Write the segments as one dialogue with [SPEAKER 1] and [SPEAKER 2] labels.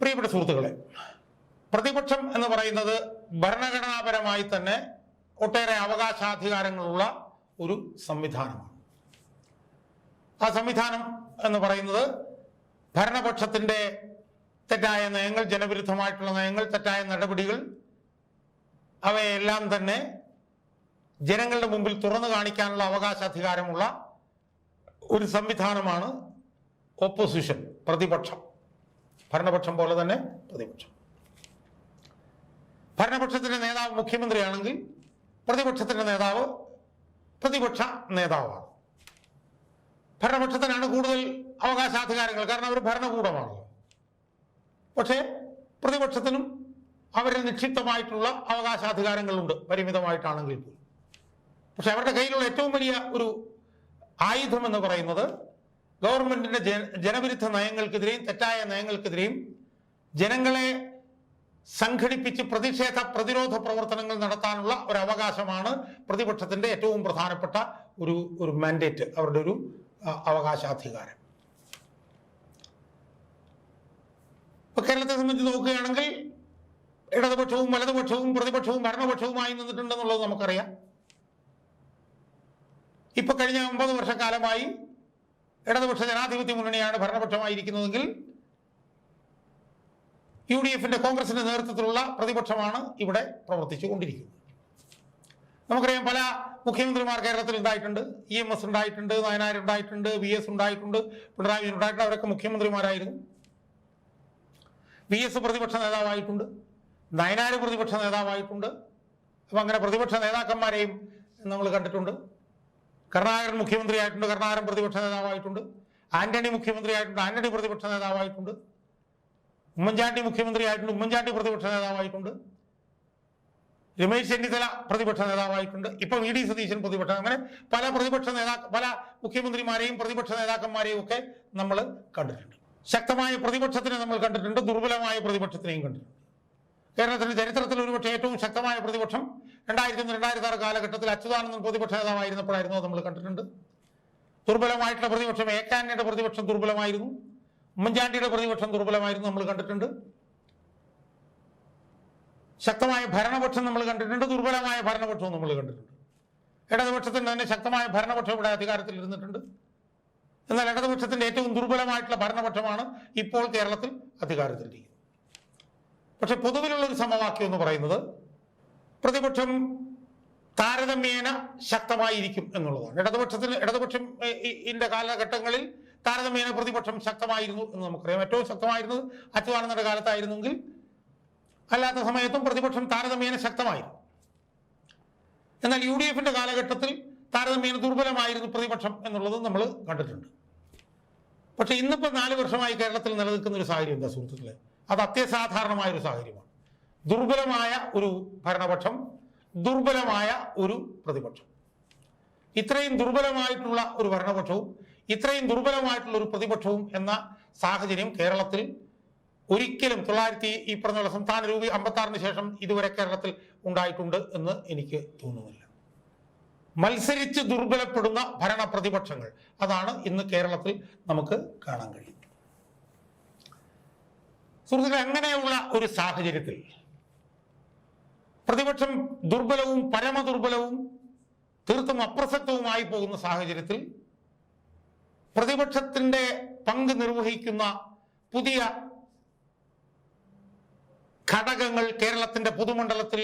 [SPEAKER 1] പ്രിയപ്പെട്ട സുഹൃത്തുക്കളെ പ്രതിപക്ഷം എന്ന് പറയുന്നത് ഭരണഘടനാപരമായി തന്നെ ഒട്ടേറെ അവകാശാധികാരങ്ങളുള്ള ഒരു സംവിധാനമാണ്. ആ സംവിധാനം എന്ന് പറയുന്നത് ഭരണപക്ഷത്തിന്റെ തെറ്റായ നയങ്ങൾ ജനവിരുദ്ധമായിട്ടുള്ള നയങ്ങൾ തെറ്റായ നടപടികൾ അവയെല്ലാം തന്നെ ജനങ്ങളുടെ മുമ്പിൽ തുറന്നു കാണിക്കാനുള്ള അവകാശാധികാരമുള്ള ഒരു സംവിധാനമാണ് ഓപ്പോസിഷൻ പ്രതിപക്ഷം. ഭരണപക്ഷം പോലെ തന്നെ പ്രതിപക്ഷം. ഭരണപക്ഷത്തിന്റെ നേതാവ് മുഖ്യമന്ത്രിയാണെങ്കിൽ പ്രതിപക്ഷത്തിന്റെ നേതാവ് പ്രതിപക്ഷ നേതാവാണ്. ഭരണപക്ഷത്തിനാണ് കൂടുതൽ അവകാശാധികാരങ്ങൾ കാരണം അവർ ഭരണകൂടമാണ് പക്ഷേ പ്രതിപക്ഷത്തിനും അവരിൽ നിക്ഷിപ്തമായിട്ടുള്ള അവകാശാധികാരങ്ങളുണ്ട് പരിമിതമായിട്ടാണെങ്കിൽ പോലും. പക്ഷെ അവരുടെ കയ്യിലുള്ള ഏറ്റവും വലിയ ഒരു ആയുധം എന്ന് പറയുന്നത് ഗവൺമെന്റിന്റെ ജനവിരുദ്ധ നയങ്ങൾക്കെതിരെയും തെറ്റായ നയങ്ങൾക്കെതിരെയും ജനങ്ങളെ സംഘടിപ്പിച്ച് പ്രതിഷേധ പ്രതിരോധ പ്രവർത്തനങ്ങൾ നടത്താനുള്ള ഒരു അവകാശമാണ് പ്രതിപക്ഷത്തിന്റെ ഏറ്റവും പ്രധാനപ്പെട്ട ഒരു ഒരു മാൻഡേറ്റ് അവരുടെ ഒരു അവകാശാധികാരം. ഇപ്പൊ കേരളത്തെ സംബന്ധിച്ച് നോക്കുകയാണെങ്കിൽ ഇടതുപക്ഷവും വലതുപക്ഷവും പ്രതിപക്ഷവും ഭരണപക്ഷവുമായി നിന്നിട്ടുണ്ടെന്നുള്ളത് നമുക്കറിയാം. ഇപ്പൊ കഴിഞ്ഞ ഒമ്പത് വർഷക്കാലമായി ഇടതുപക്ഷ ജനാധിപത്യ മുന്നണിയാണ് ഭരണപക്ഷമായിരിക്കുന്നതെങ്കിൽ യു ഡി എഫിന്റെ കോൺഗ്രസിന്റെ നേതൃത്വത്തിലുള്ള പ്രതിപക്ഷമാണ് ഇവിടെ പ്രവർത്തിച്ചു കൊണ്ടിരിക്കുന്നത് നമുക്കറിയാം പല മുഖ്യമന്ത്രിമാർ കേരളത്തിൽ ഉണ്ടായിട്ടുണ്ട്. ഇ എം എസ് ഉണ്ടായിട്ടുണ്ട് നയനാർ ഉണ്ടായിട്ടുണ്ട് വി എസ് ഉണ്ടായിട്ടുണ്ട് പിണറായി ഉണ്ടായിട്ടുണ്ട്. അവരൊക്കെ മുഖ്യമന്ത്രിമാരായിരുന്നു. വി എസ് പ്രതിപക്ഷ നേതാവായിട്ടുണ്ട്. നയനാർ പ്രതിപക്ഷ നേതാവായിട്ടുണ്ട്. അപ്പം അങ്ങനെ പ്രതിപക്ഷ നേതാക്കന്മാരെയും നമ്മൾ കണ്ടിട്ടുണ്ട്. കരുണാകരൻ മുഖ്യമന്ത്രിയായിട്ടുണ്ട് കരുണാകരൻ പ്രതിപക്ഷ നേതാവായിട്ടുണ്ട് ആന്റണി മുഖ്യമന്ത്രിയായിട്ടുണ്ട് ആന്റണി പ്രതിപക്ഷ നേതാവായിട്ടുണ്ട് ഉമ്മൻചാണ്ടി മുഖ്യമന്ത്രിയായിട്ടുണ്ട് ഉമ്മൻചാണ്ടി പ്രതിപക്ഷ നേതാവായിട്ടുണ്ട് രമേശ് ചെന്നിത്തല പ്രതിപക്ഷ നേതാവായിട്ടുണ്ട് ഇപ്പൊ വി ഡി സതീശൻ പ്രതിപക്ഷ അങ്ങനെ പല പ്രതിപക്ഷ നേതാ പല മുഖ്യമന്ത്രിമാരെയും പ്രതിപക്ഷ നേതാക്കന്മാരെയും ഒക്കെ നമ്മൾ കണ്ടിട്ടുണ്ട്. ശക്തമായ പ്രതിപക്ഷത്തിനെ നമ്മൾ കണ്ടിട്ടുണ്ട് ദുർബലമായ പ്രതിപക്ഷത്തിനെയും കണ്ടിട്ടുണ്ട്. കേരളത്തിന്റെ ചരിത്രത്തിൽ ഒരുപക്ഷെ ഏറ്റവും ശക്തമായ പ്രതിപക്ഷം രണ്ടായിരത്തി രണ്ടായിരത്തി ആറ് കാലഘട്ടത്തിൽ അച്യുതാനന്ദൻ പ്രതിപക്ഷ നേതാവായിരുന്നപ്പോഴായിരുന്നു നമ്മൾ കണ്ടിട്ടുണ്ട്. ദുർബലമായിട്ടുള്ള പ്രതിപക്ഷം ഏക്കാനിയുടെ പ്രതിപക്ഷം ദുർബലമായിരുന്നു. ഉമ്മൻചാണ്ടിയുടെ പ്രതിപക്ഷം ദുർബലമായിരുന്നു നമ്മൾ കണ്ടിട്ടുണ്ട്. ശക്തമായ ഭരണപക്ഷം നമ്മൾ കണ്ടിട്ടുണ്ട്. ദുർബലമായ ഭരണപക്ഷവും നമ്മൾ കണ്ടിട്ടുണ്ട്. ഇടതുപക്ഷത്തിന്റെ തന്നെ ശക്തമായ ഭരണപക്ഷം ഇവിടെ അധികാരത്തിൽ ഇരുന്നിട്ടുണ്ട്. എന്നാൽ ഇടതുപക്ഷത്തിന്റെ ഏറ്റവും ദുർബലമായിട്ടുള്ള ഭരണപക്ഷമാണ് ഇപ്പോൾ കേരളത്തിൽ അധികാരത്തിലിരിക്കുന്നത്. പക്ഷെ പൊതുവിലുള്ള ഒരു സമവാക്യം എന്ന് പറയുന്നത് പ്രതിപക്ഷം താരതമ്യേന ശക്തമായിരിക്കും എന്നുള്ളതാണ്. ഇടതുപക്ഷത്തിന് ഇടതുപക്ഷം ഇന്റെ കാലഘട്ടങ്ങളിൽ താരതമ്യേന പ്രതിപക്ഷം ശക്തമായിരുന്നു എന്ന് നമുക്കറിയാം. ഏറ്റവും ശക്തമായിരുന്നത് അച്യുതാനന്ദ കാലത്തായിരുന്നെങ്കിൽ അല്ലാത്ത സമയത്തും പ്രതിപക്ഷം താരതമ്യേന ശക്തമായിരുന്നു. എന്നാൽ യു ഡി എഫിന്റെ കാലഘട്ടത്തിൽ താരതമ്യേന ദുർബലമായിരുന്നു പ്രതിപക്ഷം എന്നുള്ളത് നമ്മൾ കണ്ടിട്ടുണ്ട്. പക്ഷെ ഇന്നിപ്പോൾ നാല് വർഷമായി കേരളത്തിൽ നിലനിൽക്കുന്ന ഒരു സാഹചര്യം എന്താ സുഹൃത്തുക്കളെ? അത് അത്യസാധാരണമായ ഒരു സാഹചര്യമാണ്. ദുർബലമായ ഒരു ഭരണപക്ഷം ദുർബലമായ ഒരു പ്രതിപക്ഷം. ഇത്രയും ദുർബലമായിട്ടുള്ള ഒരു ഭരണപക്ഷവും ഇത്രയും ദുർബലമായിട്ടുള്ള ഒരു പ്രതിപക്ഷവും എന്ന സാഹചര്യം കേരളത്തിൽ ഒരിക്കലും തൊള്ളായിരത്തി ഈ പറഞ്ഞ സംസ്ഥാന രൂപി അമ്പത്തി ആറിന് ശേഷം ഇതുവരെ കേരളത്തിൽ ഉണ്ടായിട്ടുണ്ട് എന്ന് എനിക്ക് തോന്നുന്നില്ല. മത്സരിച്ച് ദുർബലപ്പെടുന്ന ഭരണ പ്രതിപക്ഷങ്ങൾ അതാണ് ഇന്ന് കേരളത്തിൽ നമുക്ക് കാണാൻ കഴിയും സുഹൃത്തുക്കളെ അങ്ങനെയുള്ള ഒരു സാഹചര്യത്തിൽ പ്രതിപക്ഷം ദുർബലവും പരമദുർബലവും തീർത്തും അപ്രസക്തവുമായി പോകുന്ന സാഹചര്യത്തിൽ പ്രതിപക്ഷത്തിന്റെ പങ്ക് നിർവഹിക്കുന്ന പുതിയ ഘടകങ്ങൾ കേരളത്തിന്റെ പൊതുമണ്ഡലത്തിൽ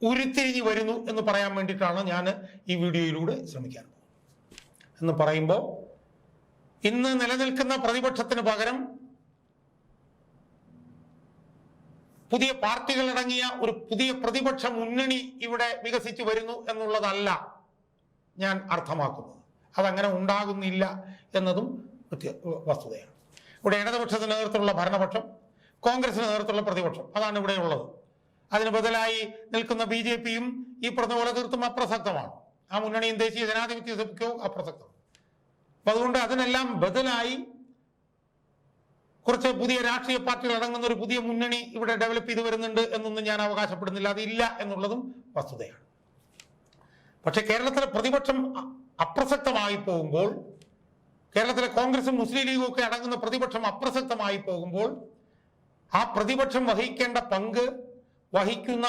[SPEAKER 1] ഉരുത്തിരിഞ്ഞു വരുന്നു എന്ന് പറയാൻ വേണ്ടിയിട്ടാണ് ഞാൻ ഈ വീഡിയോയിലൂടെ ശ്രമിക്കാൻ എന്ന് പറയുമ്പോൾ ഇന്ന് നിലനിൽക്കുന്ന പ്രതിപക്ഷത്തിന് പകരം പുതിയ പാർട്ടികളടങ്ങിയ ഒരു പുതിയ പ്രതിപക്ഷ മുന്നണി ഇവിടെ വികസിച്ചു വരുന്നു എന്നുള്ളതല്ല ഞാൻ അർത്ഥമാക്കുന്നത്. അതങ്ങനെ ഉണ്ടാകുന്നില്ല എന്നതും വസ്തുതയാണ്. ഇവിടെ ഇടതുപക്ഷത്തിന് നേതൃത്വമുള്ള ഭരണപക്ഷം കോൺഗ്രസിന് നേതൃത്വമുള്ള പ്രതിപക്ഷം അതാണ് ഇവിടെ ഉള്ളത്. അതിന് ബദലായി നിൽക്കുന്ന ബി ജെ പിയും ഈ പറഞ്ഞ പോലെ തീർത്തും അപ്രസക്തമാണ്. ആ മുന്നണിയും ദേശീയ ജനാധിപത്യ സഖ്യവും അപ്രസക്തമാണ്. അപ്പൊ അതുകൊണ്ട് അതിനെല്ലാം ബദലായി കുറച്ച് പുതിയ രാഷ്ട്രീയ പാർട്ടികൾ അടങ്ങുന്ന ഒരു പുതിയ മുന്നണി ഇവിടെ ഡെവലപ്പ് ചെയ്ത് വരുന്നുണ്ട് എന്നൊന്നും ഞാൻ അവകാശപ്പെടുന്നില്ല. അതില്ല എന്നുള്ളതും വസ്തുതയാണ്. പക്ഷെ കേരളത്തിലെ പ്രതിപക്ഷം അപ്രസക്തമായി പോകുമ്പോൾ കേരളത്തിലെ കോൺഗ്രസും മുസ്ലിം ലീഗും ഒക്കെ അടങ്ങുന്ന പ്രതിപക്ഷം അപ്രസക്തമായി പോകുമ്പോൾ ആ പ്രതിപക്ഷം വഹിക്കേണ്ട പങ്ക് വഹിക്കുന്ന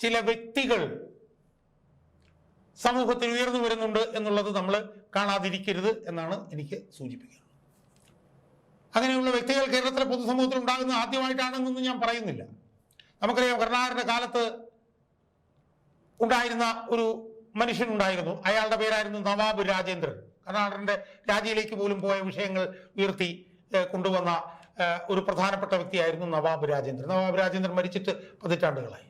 [SPEAKER 1] ചില വ്യക്തികൾ സമൂഹത്തിൽ ഉയർന്നു വരുന്നുണ്ട് എന്നുള്ളത് നമ്മൾ കാണാതിരിക്കരുത് എന്നാണ് എനിക്ക് സൂചിപ്പിക്കുന്നത്. അങ്ങനെയുള്ള വ്യക്തികൾ കേരളത്തിലെ പൊതുസമൂഹത്തിൽ ഉണ്ടാകുന്നത് ആദ്യമായിട്ടാണെന്നൊന്നും ഞാൻ പറയുന്നില്ല. നമുക്കറിയാം കരുണാകരന്റെ കാലത്ത് ഉണ്ടായിരുന്ന ഒരു മനുഷ്യൻ ഉണ്ടായിരുന്നു അയാളുടെ പേരായിരുന്നു നവാബ് രാജേന്ദ്രൻ. കർണാടകന്റെ രാജ്യയിലേക്ക് പോലും പോയ വിഷയങ്ങൾ ഉയർത്തി കൊണ്ടുവന്ന ഒരു പ്രധാനപ്പെട്ട വ്യക്തിയായിരുന്നു നവാബ് രാജേന്ദ്രൻ. നവാബ് രാജേന്ദ്രൻ മരിച്ചിട്ട് പതിറ്റാണ്ടുകളായി.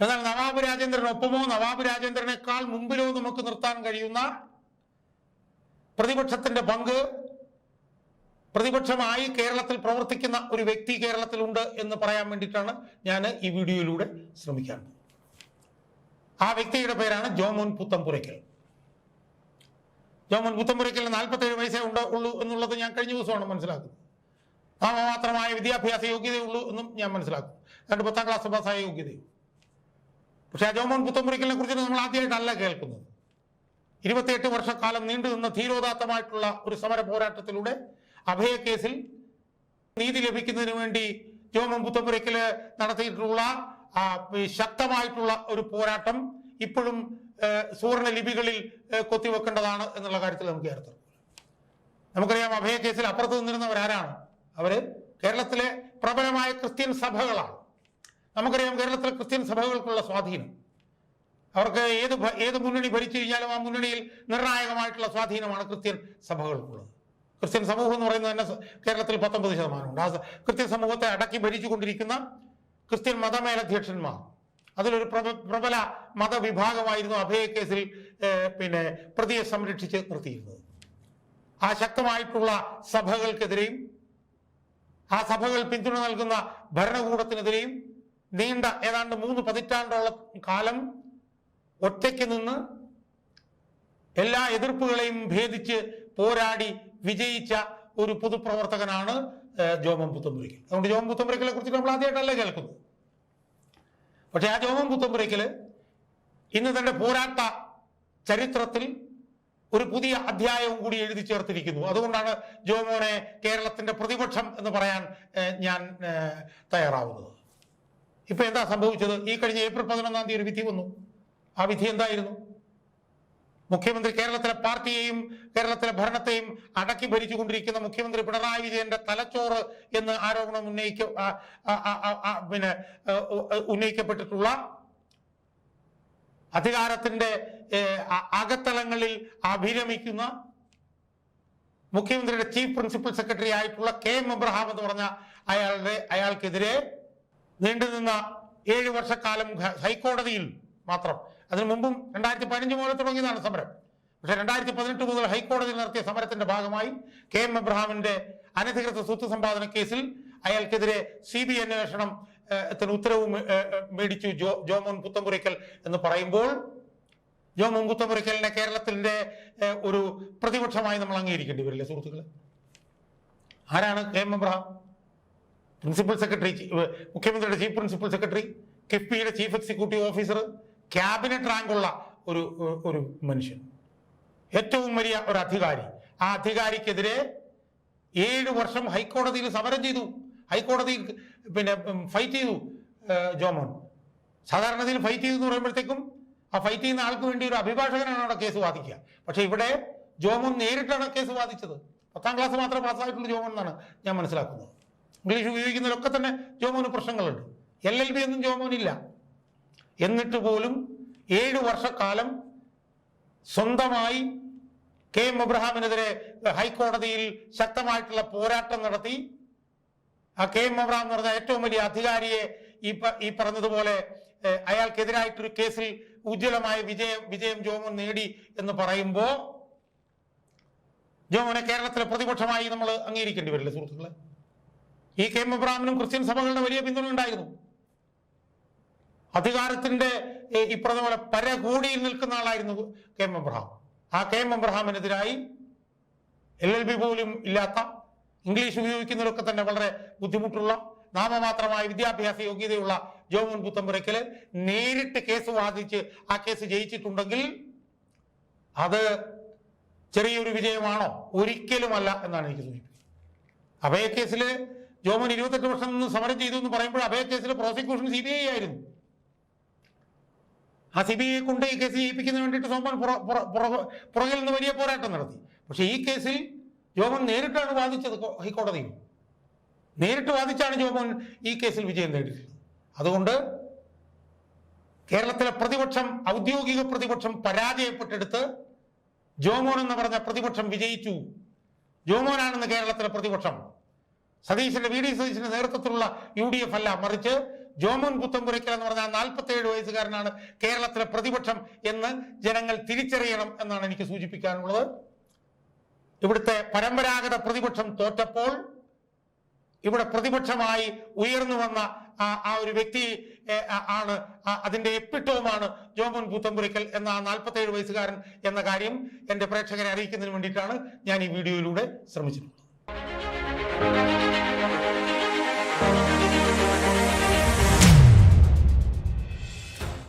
[SPEAKER 1] എന്നാൽ നവാബ് രാജേന്ദ്രനൊപ്പമോ നവാബ് രാജേന്ദ്രനേക്കാൾ മുമ്പിലോ നമുക്ക് നിർത്താൻ കഴിയുന്ന പ്രതിപക്ഷത്തിന്റെ പങ്ക് പ്രതിപക്ഷമായി കേരളത്തിൽ പ്രവർത്തിക്കുന്ന ഒരു വ്യക്തി കേരളത്തിലുണ്ട് എന്ന് പറയാൻ വേണ്ടിയിട്ടാണ് ഞാൻ ഈ വീഡിയോയിലൂടെ ശ്രമിക്കാൻ ആ വ്യക്തിയുടെ പേരാണ് ജോമോൻ പുത്തംപുരയ്ക്കൽ ജോമോൻ പുത്തംപുരയ്ക്കൽ നാൽപ്പത്തേഴ് വയസ്സേ ഉണ്ട് ഉള്ളൂ എന്നുള്ളത് ഞാൻ കഴിഞ്ഞ ദിവസമാണ് മനസ്സിലാക്കുന്നത്. നാമമാത്രമായ വിദ്യാഭ്യാസ യോഗ്യതയുള്ളൂ എന്നും ഞാൻ മനസ്സിലാക്കും രണ്ട് പത്താം ക്ലാസ് പാസ്സായ യോഗ്യതയും പക്ഷേ ജോമോൻ പുത്തംപുരയ്ക്കലിനെ കുറിച്ച് നമ്മൾ ആദ്യമായിട്ടല്ല കേൾക്കുന്നത്. ഇരുപത്തിയെട്ട് വർഷക്കാലം നീണ്ടു നിന്ന ധീരോദാത്തമായിട്ടുള്ള ഒരു സമര പോരാട്ടത്തിലൂടെ അഭയക്കേസിൽ നീതി ലഭിക്കുന്നതിന് വേണ്ടി ജോമൻ പുത്തമ്പുരയ്ക്കൽ നടത്തിയിട്ടുള്ള ശക്തമായിട്ടുള്ള ഒരു പോരാട്ടം ഇപ്പോഴും സുവർണ ലിപികളിൽ കൊത്തിവെക്കേണ്ടതാണ് എന്നുള്ള കാര്യത്തിൽ നമുക്ക് ഏർത്തം നമുക്കറിയാം അഭയക്കേസിൽ അപ്പുറത്ത് നിന്നിരുന്നവരാരാണ്? അവർ കേരളത്തിലെ പ്രബലമായ ക്രിസ്ത്യൻ സഭകളാണ്. നമുക്കറിയാം കേരളത്തിലെ ക്രിസ്ത്യൻ സഭകൾക്കുള്ള സ്വാധീനം. അവർക്ക് ഏത് ഏത് മുന്നണി ഭരിച്ചു കഴിഞ്ഞാലും ആ മുന്നണിയിൽ നിർണായകമായിട്ടുള്ള സ്വാധീനമാണ് ക്രിസ്ത്യൻ സഭകൾക്കുള്ളത്. ക്രിസ്ത്യൻ സമൂഹം എന്ന് പറയുന്നത് തന്നെ കേരളത്തിൽ പത്തൊമ്പത് ശതമാനമുണ്ട്. ആ ക്രിസ്ത്യൻ സമൂഹത്തെ അടക്കി ഭരിച്ചുകൊണ്ടിരിക്കുന്ന ക്രിസ്ത്യൻ മതമേലധ്യക്ഷന്മാർ. അതിലൊരു പ്രബ- പ്രബല മതവിഭാഗമായിരുന്നു അഭയ കേസിൽ പിന്നെ പ്രതിയെ സംരക്ഷിച്ച് നിർത്തിയിരുന്നത്. ആ ശക്തമായിട്ടുള്ള സഭകൾക്കെതിരെയും ആ സഭകൾ പിന്തുണ നൽകുന്ന ഭരണകൂടത്തിനെതിരെയും നീണ്ട ഏതാണ്ട് മൂന്ന് പതിറ്റാണ്ടോളം കാലം ഒറ്റയ്ക്ക് നിന്ന് എല്ലാ എതിർപ്പുകളെയും ഭേദിച്ച് പോരാടി വിജയിച്ച ഒരു പൊതുപ്രവർത്തകനാണ് ജോമൻ പുത്തമ്പുരയ്ക്കൽ. അതുകൊണ്ട് ജോമൻ പുത്തമ്പുരയ്ക്കലെ കുറിച്ച് നമ്മൾ ആദ്യമായിട്ടല്ല കേൾക്കുന്നത്? പക്ഷെ ആ ജോമൻ പുത്തമ്പുരയ്ക്കൽ ഇന്ന് തന്റെ പോരാട്ട ചരിത്രത്തിൽ ഒരു പുതിയ അധ്യായവും കൂടി എഴുതി ചേർത്തിരിക്കുന്നു. അതുകൊണ്ടാണ് ജോമോനെ കേരളത്തിന്റെ പ്രതിപക്ഷം എന്ന് പറയാൻ ഞാൻ തയ്യാറാവുന്നത്. ഇപ്പൊ എന്താ സംഭവിച്ചത്? ഈ കഴിഞ്ഞ ഏപ്രിൽ പതിനൊന്നാം തീയതി ഒരു വിധി വന്നു. ആ വിധി എന്തായിരുന്നു? മുഖ്യമന്ത്രി കേരളത്തിലെ പാർട്ടിയെയും കേരളത്തിലെ ഭരണത്തെയും അടക്കി ഭരിച്ചുകൊണ്ടിരിക്കുന്ന മുഖ്യമന്ത്രി പിണറായി വിജയന്റെ തലച്ചോറ് എന്ന് ആരോപണം ഉന്നയിക്ക പിന്നെ ഉന്നയിക്കപ്പെട്ടിട്ടുള്ള അധികാരത്തിന്റെ അകത്തലങ്ങളിൽ അഭിരമിക്കുന്ന മുഖ്യമന്ത്രിയുടെ ചീഫ് പ്രിൻസിപ്പൽ സെക്രട്ടറി ആയിട്ടുള്ള കെ എം എബ്രഹാം എന്ന് പറഞ്ഞ അയാളുടെ അയാൾക്കെതിരെ നീണ്ടുനിന്ന ഏഴ് വർഷക്കാലം ഹൈക്കോടതിയിൽ മാത്രം അതിനു മുമ്പും രണ്ടായിരത്തി പതിനഞ്ച് മുതൽ തുടങ്ങിയതാണ് സമരം. പക്ഷെ രണ്ടായിരത്തി പതിനെട്ട് മുതൽ ഹൈക്കോടതിയിൽ നടത്തിയ സമരത്തിന്റെ ഭാഗമായി കെ എം എബ്രഹാമിന്റെ അനധികൃത സ്വത്ത് സമ്പാദന കേസിൽ അയാൾക്കെതിരെ സി ബി അന്വേഷണം ത്തിന് ഉത്തരവ് മേടിച്ചു ജോ ജോമോൻ പുത്തമ്പുരയ്ക്കൽ എന്ന് പറയുമ്പോൾ ജോമോൻ പുത്തമ്പുരയ്ക്കലിനെ കേരളത്തിന്റെ ഒരു പ്രതിപക്ഷമായി നമ്മൾ അംഗീകരിക്കേണ്ടി വരില്ലേ സുഹൃത്തുക്കളെ? ആരാണ് K M Abraham? Principal secretary മുഖ്യമന്ത്രിയുടെ ചീഫ് പ്രിൻസിപ്പൽ സെക്രട്ടറി കിഫ്ബിയുടെ ചീഫ് എക്സിക്യൂട്ടീവ് ഓഫീസർ ക്യാബിനറ്റ് റാങ്കുള്ള ഒരു ഒരു മനുഷ്യൻ. ഏറ്റവും വലിയ ഒരു അധികാരി. ആ അധികാരിക്കെതിരെ ഏഴ് വർഷം ഹൈക്കോടതിയിൽ സമരം ചെയ്തു. ഹൈക്കോടതിയിൽ പിന്നെ ഫൈറ്റ് ചെയ്തു ജോമോൻ. സാധാരണത്തിൽ ഫൈറ്റ് ചെയ്തു എന്ന് പറയുമ്പോഴത്തേക്കും ആ ഫൈറ്റ് ചെയ്യുന്ന ആൾക്ക് വേണ്ടി ഒരു അഭിഭാഷകനാണ് അവിടെ കേസ് വാദിക്കുക. പക്ഷെ ഇവിടെ ജോമോൻ നേരിട്ടാണ് കേസ് വാദിച്ചത്. പത്താം ക്ലാസ് മാത്രം പാസ്സായിട്ടുള്ള ജോമോൻ എന്നാണ് ഞാൻ മനസ്സിലാക്കുന്നത്. ഇംഗ്ലീഷ് ഉപയോഗിക്കുന്നതിലൊക്കെ തന്നെ ജോമോന് പ്രശ്നങ്ങളുണ്ട്. എൽ എൽ ബി ഒന്നും ജോമോനില്ല. എന്നിട്ട് പോലും ഏഴ് വർഷക്കാലം സ്വന്തമായി കെ എം എബ്രഹാമിനെതിരെ ഹൈക്കോടതിയിൽ ശക്തമായിട്ടുള്ള പോരാട്ടം നടത്തി. ആ കെ എം എബ്രഹാം എന്ന് പറഞ്ഞ ഏറ്റവും വലിയ അധികാരിയെ ഈ ഈ പറഞ്ഞതുപോലെ അയാൾക്കെതിരായിട്ടൊരു കേസിൽ ഉജ്ജ്വലമായ വിജയം വിജയം ജോമോൻ നേടി എന്ന് പറയുമ്പോ ജോമോനെ കേരളത്തിലെ പ്രതിപക്ഷമായി നമ്മൾ അംഗീകരിക്കേണ്ടി വരില്ലേ സുഹൃത്തുക്കളെ? ഈ കെ എം എബ്രഹാമിനും ക്രിസ്ത്യൻ സഭകളുടെ വലിയ പിന്തുണ ഉണ്ടായിരുന്നു. അധികാരത്തിന്റെ ഈ പറഞ്ഞ പോലെ പരകോടിയിൽ നിൽക്കുന്ന ആളായിരുന്നു കെ എം എബ്രഹാം ആ കെ എം എബ്രഹാമിനെതിരായി എൽ എൽ ബി പോലും ഇല്ലാത്ത ഇംഗ്ലീഷ് ഉപയോഗിക്കുന്നതിലൊക്കെ തന്നെ വളരെ ബുദ്ധിമുട്ടുള്ള നാമമാത്രമായ വിദ്യാഭ്യാസ യോഗ്യതയുള്ള ജോമോൻ പുത്തമ്പുരയ്ക്കൽ നേരിട്ട് കേസ് വാദിച്ച് ആ കേസ് ജയിച്ചിട്ടുണ്ടെങ്കിൽ അത് ചെറിയൊരു വിജയമാണോ? ഒരിക്കലുമല്ല എന്നാണ് എനിക്ക് സൂചിപ്പിക്കുന്നത്. കേസിൽ ജോമോൻ ഇരുപത്തെട്ട് വർഷം നിന്ന് സമരം ചെയ്തു എന്ന് പറയുമ്പോൾ അഭയ കേസിൽ പ്രോസിക്യൂഷൻ സി ബി ഐ ആയിരുന്നു. ഐ കൊണ്ട് ഈ കേസ് ജയിപ്പിക്കുന്നതിന് വേണ്ടിയിട്ട് സോമൻ പുറ- പുറ- പുറ- പുറകിൽ നിന്ന് വലിയ പോരാട്ടം നടത്തി. പക്ഷേ ഈ കേസിൽ ജോമൻ നേരിട്ടാണ് വാദിച്ചത് ഹൈക്കോടതിയിൽ. നേരിട്ട് വാദിച്ചാണ് ജോമൻ ഈ കേസിൽ വിജയം നേടിയിട്ടുള്ളത് അതുകൊണ്ട് കേരളത്തിലെ പ്രതിപക്ഷം ഔദ്യോഗിക പ്രതിപക്ഷം പരാജയപ്പെട്ടെടുത്ത് ജോമോൻ എന്ന് പറഞ്ഞ പ്രതിപക്ഷം വിജയിച്ചു. ജോമോനാണെന്ന് കേരളത്തിലെ പ്രതിപക്ഷം. സതീശന്റെ വി ഡി സതീശന്റെ നേതൃത്വത്തിലുള്ള യു ഡി എഫ് അല്ല മറിച്ച് ജോമോൻ പുത്തമ്പുരയ്ക്കൽ എന്ന് പറഞ്ഞാൽ നാൽപ്പത്തേഴ് വയസ്സുകാരനാണ് കേരളത്തിലെ പ്രതിപക്ഷം എന്ന് ജനങ്ങൾ തിരിച്ചറിയണം എന്നാണ് എനിക്ക് സൂചിപ്പിക്കാനുള്ളത്. ഇവിടുത്തെ പരമ്പരാഗത പ്രതിപക്ഷം തോറ്റപ്പോൾ ഇവിടെ പ്രതിപക്ഷമായി ഉയർന്നു വന്ന ആ ഒരു വ്യക്തി ആണ് അതിന്റെ എപ്പിട്ടവുമാണ് ജോമോൻ പൂത്തമ്പുരയ്ക്കൽ എന്ന നാൽപ്പത്തേഴ് വയസ്സുകാരൻ എന്ന കാര്യം എന്റെ പ്രേക്ഷകരെ അറിയിക്കുന്നതിന് വേണ്ടിയിട്ടാണ് ഞാൻ ഈ വീഡിയോയിലൂടെ ശ്രമിച്ചിട്ടുള്ളത്.